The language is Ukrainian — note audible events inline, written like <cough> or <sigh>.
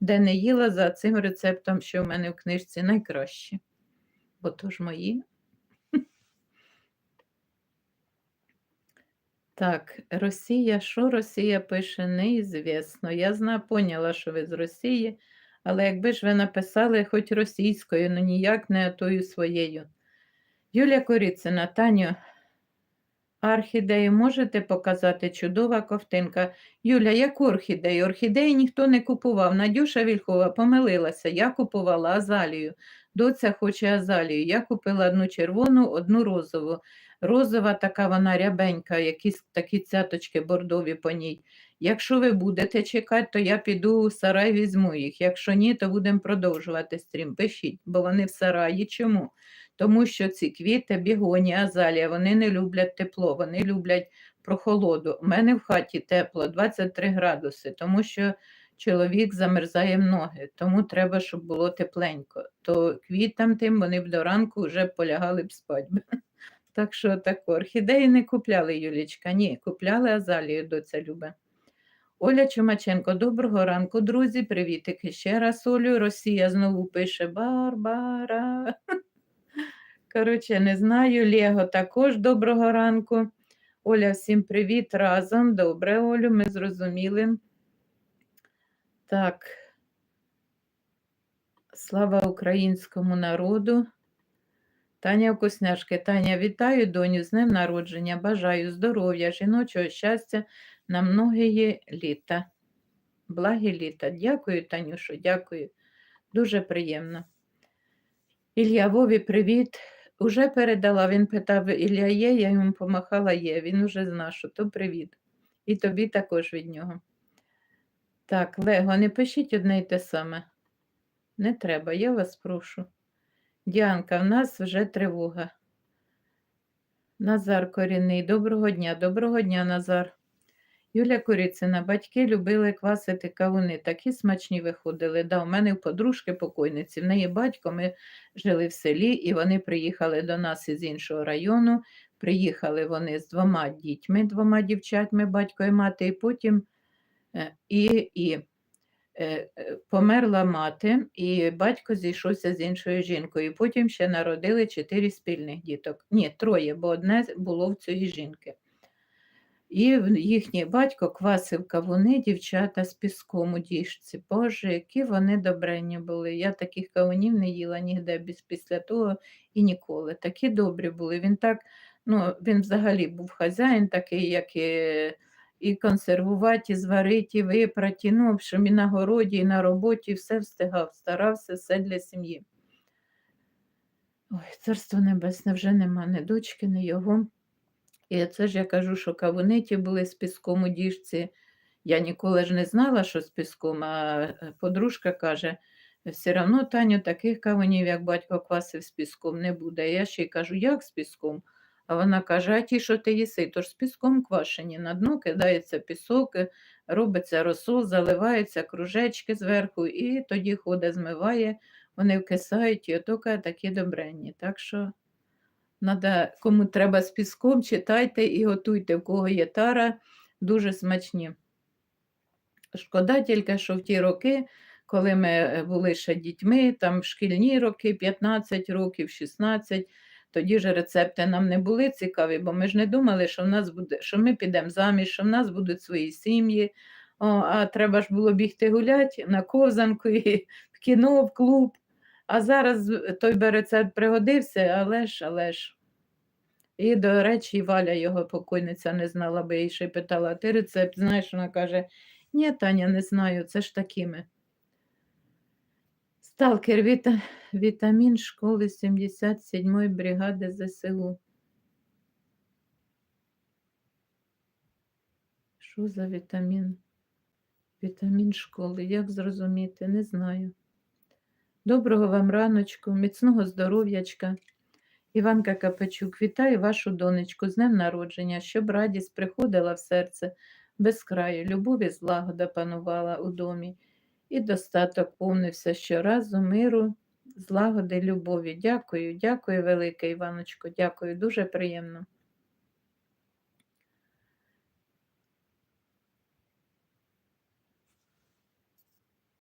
де не їла за цим рецептом, що в мене в книжці найкраще. Бо то ж мої. Так, Росія, що Росія пише, неізвісно. Я зна, поняла, що ви з Росії, але якби ж ви написали хоч російською, ну ніяк не тою своєю. Юлія Коріцина, Таню, орхідею можете показати? Чудова ковтинка. Юля, яку орхідею? Орхідеї ніхто не купував. Надюша Вільхова помилилася. Я купувала азалію. Доця хоче азалію. Я купила одну червону, одну розову. Розова така вона рябенька, якісь такі цяточки бордові по ній. Якщо ви будете чекати, то я піду у сарай візьму їх. Якщо ні, то будемо продовжувати стрім. Пишіть, бо вони в сараї. Чому? Тому що ці квіти, бігоні, азалія, вони не люблять тепло, вони люблять прохолоду. У мене в хаті тепло, 23 градуси, тому що чоловік замерзає в ноги, тому треба, щоб було тепленько. То квітам тим вони б до ранку вже полягали б спати. <laughs> Так що так, орхідеї не купляли, Юлічка, ні, купляли азалію, доця любе. Оля Чумаченко, доброго ранку, друзі. Привітики ще раз, Олю. Росія знову пише Барбара. <laughs> Коротше, не знаю. Лего також доброго ранку. Оля, всім привіт разом. Добре, Олю, ми зрозуміли. Так. Слава українському народу. Таня Вкусняшки. Таня, вітаю доню з днем народження. Бажаю здоров'я, жіночого щастя на многії літа. Благі літа. Дякую, Танюшо, дякую. Дуже приємно. Ілля Вові, привіт. Уже передала, він питав, Ілля є, я йому помахала є. Він уже зна, що то привіт. І тобі також від нього. Так, Лего, не пишіть одне й те саме. Не треба, я вас прошу. Діанка, в нас вже тривога. Назар Корінний, доброго дня, доброго дня, Назар. Юля Корицина, батьки любили квасити кавуни, такі смачні виходили. Да, у мене в подружки покойниці, в неї батько, ми жили в селі, і вони приїхали до нас із іншого району. Приїхали вони з двома дітьми, двома дівчатьми, батько і мати, і потім е, і, і е, е, померла мати, і батько зійшовся з іншою жінкою. Потім ще народили чотири спільних діток. Ні, троє, бо одне було в цієї жінки. І їхній батько квасив кавуни, дівчата з піском у діжці. Боже, які вони добренні були. Я таких кавунів не їла ніде після того і ніколи. Такі добрі були. Він так, ну, він взагалі був хазяїн такий, як і, і консервувати, і зварити, і випраті. Ну, в общем, і на городі, і на роботі все встигав, старався все для сім'ї. Ой, царство небесне вже нема ні дочки, ні його. І це ж я кажу, що кавуни ті були з піском у діжці. Я ніколи ж не знала, що з піском, а е, подружка каже, все одно, Таню, таких кавунів, як батько квасив з піском, не буде. Я ще й кажу, як з піском? А вона каже, а ті, що ти їси, то ж з піском квашені. На дно кидається пісок, е, робиться розсол, заливаються кружечки зверху, і тоді ходить, змиває, вони вкисають, і отока такі добренні. Так що Надо, кому треба з піском, читайте і готуйте, в кого є тара, дуже смачні. Шкода тільки, що в ті роки, коли ми е, були ще дітьми, там шкільні роки, 15 років, 16, тоді ж рецепти нам не були цікаві, бо ми ж не думали, що в нас буде, що ми підемо заміж, що в нас будуть свої сім'ї. О, а треба ж було бігти гуляти на ковзанку, і в кіно, в клуб. А зараз е, той би рецепт пригодився, але ж, але ж. І, до речі, Валя його покойниця не знала, я їй ще питала, ти рецепт знаєш? Вона каже, ні, Таня, не знаю, це ж такими. Сталкер, віта... вітамін школи 77-ї бригади ЗСУ. Що за вітамін? Вітамін школи, як зрозуміти, не знаю. Доброго вам раночку, міцного здоров'ячка. Іванка Капачук, вітаю вашу донечку з днем народження, щоб радість приходила в серце без краю, любов злагода панувала у домі, і достаток повнився щоразу миру, злагоди, любові. Дякую, дякую, велике Іваночко, дякую, дуже приємно.